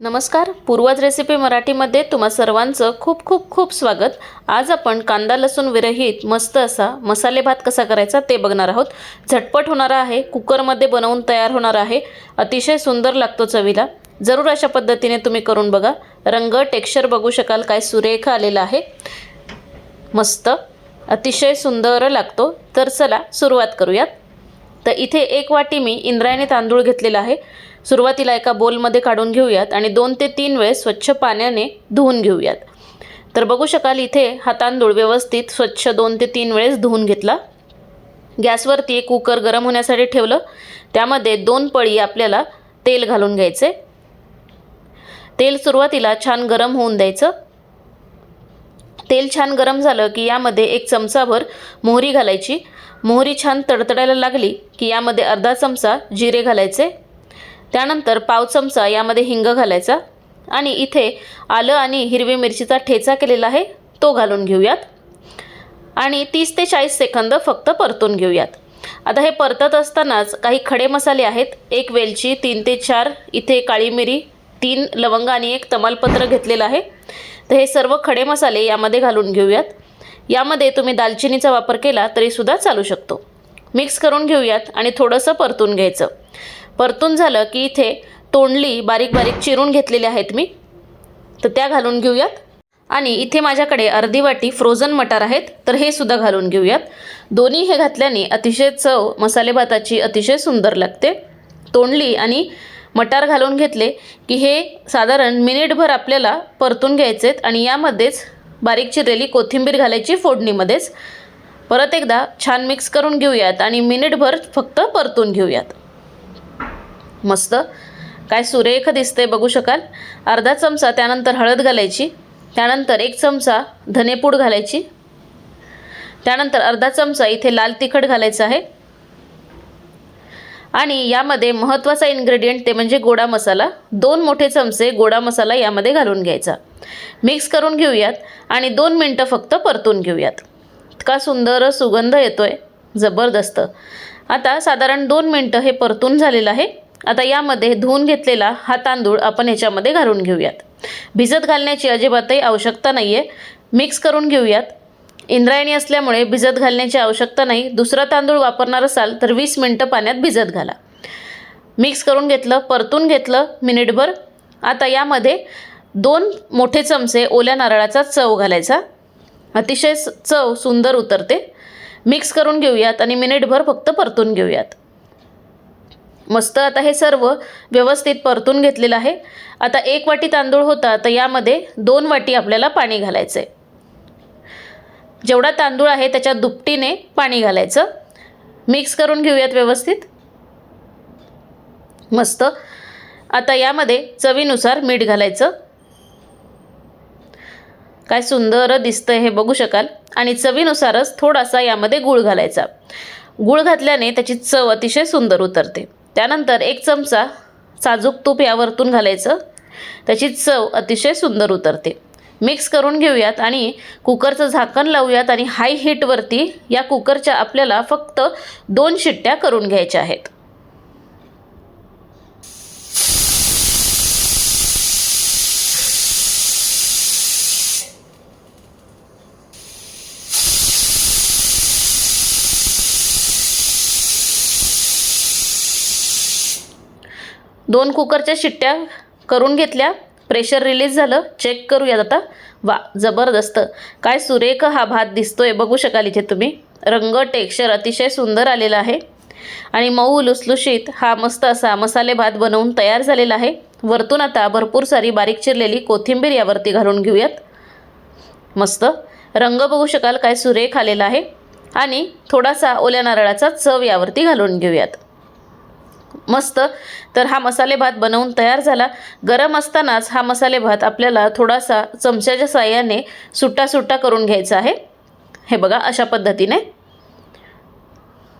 नमस्कार पूर्वज रेसिपी मराठीमध्ये तुम्हा सर्वांचं खूप खूप खूप स्वागत. आज आपण कांदा लसूण विरहित मस्त असा मसाले भात कसा करायचा ते बघणार आहोत. झटपट होणारा आहे कुकरमध्ये बनवून तयार होणार आहे. अतिशय सुंदर लागतो चवीला. जरूर अशा पद्धतीने तुम्ही करून बघा. रंग टेक्स्चर बघू शकाल काय सुरेख आलेला आहे. मस्त अतिशय सुंदर लागतो. तर चला सुरुवात करूयात. तर इथे एक वाटी मी इंद्रायणी तांदूळ घेतलेला आहे. सुरुवातीला एका बोलमध्ये काढून घेऊयात आणि दोन ते तीन वेळेस स्वच्छ पाण्याने धुवून घेऊयात. तर बघू शकाल इथे हा तांदूळ व्यवस्थित स्वच्छ दोन ते तीन वेळेस धुवून घेतला. गॅसवरती एक कुकर गरम होण्यासाठी ठेवलं. त्यामध्ये दोन पळी आपल्याला तेल घालून घ्यायचे. तेल सुरुवातीला छान गरम होऊन द्यायचं. तेल छान गरम झालं की यामध्ये एक चमचाभर मोहरी घालायची. मोहरी छान तडतडायला लागली की यामध्ये अर्धा चमचा जिरे घालायचे. त्यानंतर पाव चमचा यामध्ये हिंग घालायचा आणि इथे आलं आणि हिरवी मिरचीचा ठेचा केलेला आहे तो घालून घेऊयात. आणि तीस ते चाळीस सेकंद फक्त परतून घेऊयात. आता हे परतत असतानाच काही खडे मसाले आहेत. एक वेलची तीन ते चार इथे काळी मिरी तीन लवंग आणि एक तमालपत्र घेतलेलं आहे. तर हे सर्व खडे मसाले यामध्ये घालून घेऊयात. यामध्ये तुम्ही दालचिनीचा वापर केला तरीसुद्धा चालू शकतो. मिक्स करून घेऊयात आणि थोडंसं परतून घ्यायचं. परतून झालं की इथे तोंडली बारीक बारीक चिरून घेतलेल्या आहेत मी. तर त्या घालून घेऊयात. आणि इथे माझ्याकडे अर्धी वाटी फ्रोझन मटार आहेत तर हे सुद्धा घालून घेऊयात. दोन्ही हे घातल्याने अतिशय चव मसाले भाताची अतिशय सुंदर लागते. तोंडली आणि मटार घालून घेतले की हे साधारण मिनिटभर आपल्याला परतून घ्यायचेत आणि यामध्येच बारीक चिरलेली कोथिंबीर घालायची फोडणीमध्येच. परत एकदा छान मिक्स करून घेऊयात आणि मिनिटभर फक्त परतून घेऊयात. मस्त. काय सुरेख दिसते बघू शकाल. अर्धा चमचा त्यानंतर हळद घालायची. त्यानंतर एक चमचा धनेपूड घालायची. त्यानंतर अर्धा चमचा इथे लाल तिखट घालायचं आहे. आणि यामध्ये महत्त्वाचा इन्ग्रेडियंट ते म्हणजे गोडा मसाला. दोन मोठे चमचे गोडा मसाला यामध्ये घालून घ्यायचा. मिक्स करून घेऊयात आणि दोन मिनटं फक्त परतून घेऊयात. इतका सुंदर सुगंध येतोय. जबरदस्त. आता साधारण दोन मिनटं हे परतून झालेलं आहे. आता यामध्ये धुवून घेतलेला हा तांदूळ आपण ह्याच्यामध्ये घालून घेऊयात. भिजत घालण्याची अजिबातही आवश्यकता नाही आहे मिक्स करून घेऊयात. इंद्रायणी असल्यामुळे भिजत घालण्याची आवश्यकता नाही. दुसरा तांदूळ वापरणार असाल तर वीस मिनटं पाण्यात भिजत घाला. मिक्स करून घेतलं परतून घेतलं मिनिटभर. आता यामध्ये दोन मोठे चमचे ओल्या नारळाचा चव घालायचा. अतिशय चव सुंदर उतरते. मिक्स करून घेऊयात आणि मिनिटभर फक्त परतून घेऊयात. मस्त आता हे सर्व व्यवस्थित परतून घेतलेलं आहे. आता एक वाटी तांदूळ होता तर यामध्ये दोन वाटी आपल्याला पाणी घालायचं आहे जेवढा तांदूळ आहे त्याच्या दुपटीने पाणी घालायचं. मिक्स करून घेऊयात व्यवस्थित. मस्त. आता यामध्ये चवीनुसार मीठ घालायचं. काय सुंदर दिसतंय हे बघू शकाल. आणि चवीनुसारच थोडासा यामध्ये गूळ घालायचा. गूळ घातल्याने त्याची चव अतिशय सुंदर उतरते. त्यानंतर एक चमचा साजूक तूप यावरतून घालायचं. त्याची चव अतिशय सुंदर उतरते. मिक्स करून घेऊयात आणि कुकरचं झाकण लावूयात आणि हाय हीटवरती या कुकरच्या आपल्याला फक्त दोन शिट्ट्या करून घ्यायच्या आहेत. दोन कुकरच्या शिट्ट्या करून घेतल्या. प्रेशर रिलीज झालं. चेक करूयात आता. वा जबरदस्त. काय सुरेख हा भात दिसतोय बघू शकाल इथे तुम्ही. रंग टेक्स्चर अतिशय सुंदर आलेला आहे. आणि मऊ लुसलुशीत हा मस्त असा मसाले भात बनवून तयार झालेला आहे. वरतून आता भरपूर सारी बारीक चिरलेली कोथिंबीर यावरती घालून घेऊयात. मस्त. रंग बघू शकाल काय सुरेख आलेला आहे. आणि थोडासा ओल्या नारळाचा चव यावरती घालून घेऊयात. मस्त. तर हा मसाले भात बनवून तयार झाला. गरम असतानाच हा मसाले भात आपल्याला थोडासा चमच्याच्या साह्याने सुट्टा सुट्टा करून घ्यायचा आहे. हे बघा अशा पद्धतीने.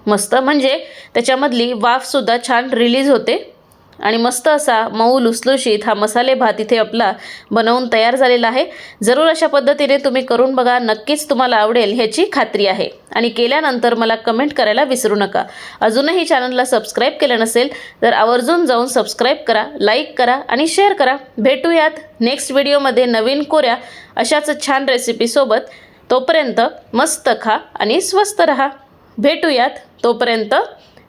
मस्त. म्हणजे त्याच्यामधली वाफसुद्धा छान रिलीज होते. आणि मस्त असा मऊ लुसलुशीत हा मसाले भात इथे आपला बनवून तयार झालेला आहे. जरूर अशा पद्धतीने तुम्ही करून बघा नक्कीच तुम्हाला आवडेल ह्याची खात्री आहे. आणि केल्यानंतर मला कमेंट करायला विसरू नका. अजूनही चॅनलला सबस्क्राईब केलं नसेल तर आवर्जून जाऊन सबस्क्राईब करा लाईक करा आणि शेअर करा. भेटूयात नेक्स्ट व्हिडिओमध्ये नवीन कोऱ्या अशाच छान रेसिपीसोबत तोपर्यंत मस्त खा आणि स्वस्त रहा. भेटूयात तोपर्यंत.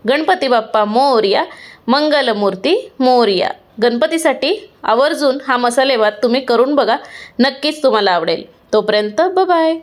गणपती बाप्पा मोरया मंगलमूर्ती मोरया. गणपतीसाठी आवर्जून हा मसालेभात तुम्ही करून बघा. नक्कीच तुम्हाला आवडेल. तोपर्यंत बाय